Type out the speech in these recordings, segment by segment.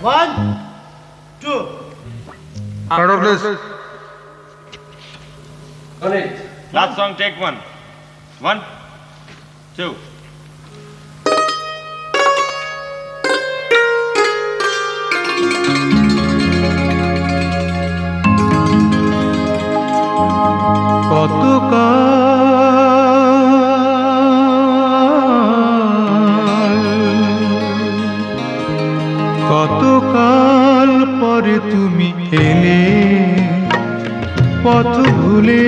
One, two. Order, this. Last song, take one. One, two. কত কাল পরে তুমি এলে? পথ ভুলে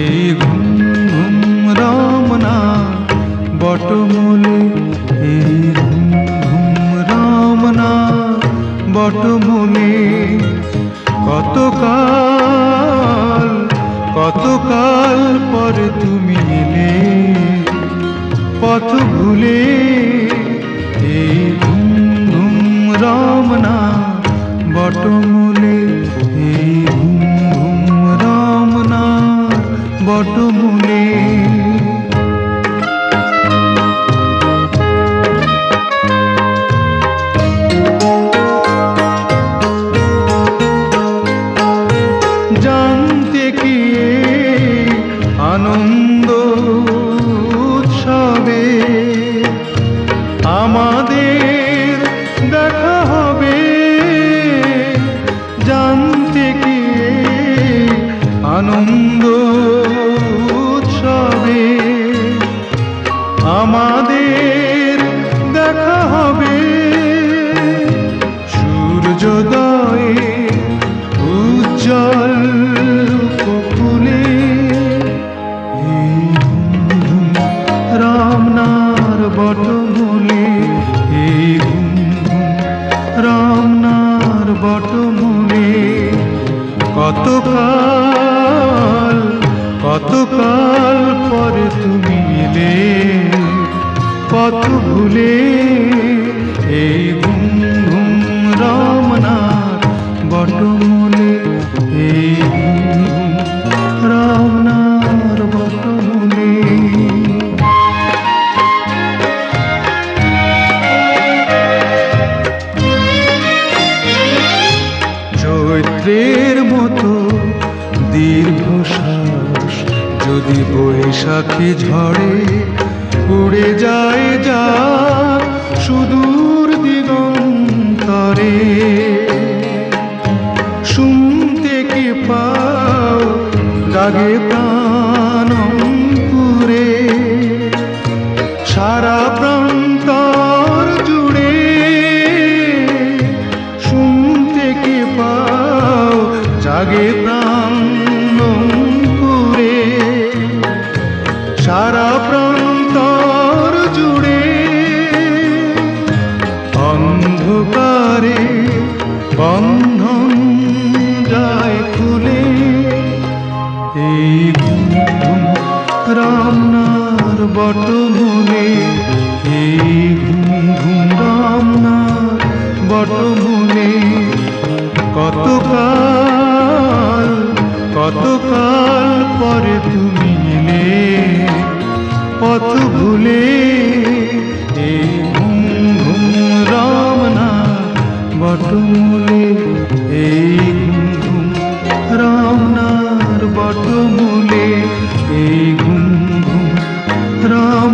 এই ঘুম ঘুম রমনা বটমূলে, এই ঘুম ঘুম রমনা বটমূলে। কত কাল কত কাল পরে তুমি এলে? পথ ভুলে বটমূলে এই ঘুম ঘুম রমনা বটমূলে। জানতে কি আনন্দ? আমাদের দেখা হবে। সূর্যোদয়ে উজ্জ্বল ঘুম রামনার বটমূলে, এই রামনার বটমূলে। কত কাল কত কাল পরে তুমি পথ ভুলে এই ঘুম ঘুম রামনার বটমূলে, এই ঘুম ঘুম চৈত্রের মতো দীর্ঘশ্বাস যদি বৈশাখী ঝড়ে উড়ে যায় যা সুদূর দিগন্তরে। শুনতে কি পাও জাগে প্রাণ পুরে সারা প্রান্তর জুড়ে শুনতে কি পাও জাগে প্রাণ কতকাল পরে তুমি এলে, পথ ভুলে এই ঘুম ঘুম রাম না বটমূলে, এই ঘুম ঘুম রাম নার বটমূলে, এই ঘুম ঘুম রাম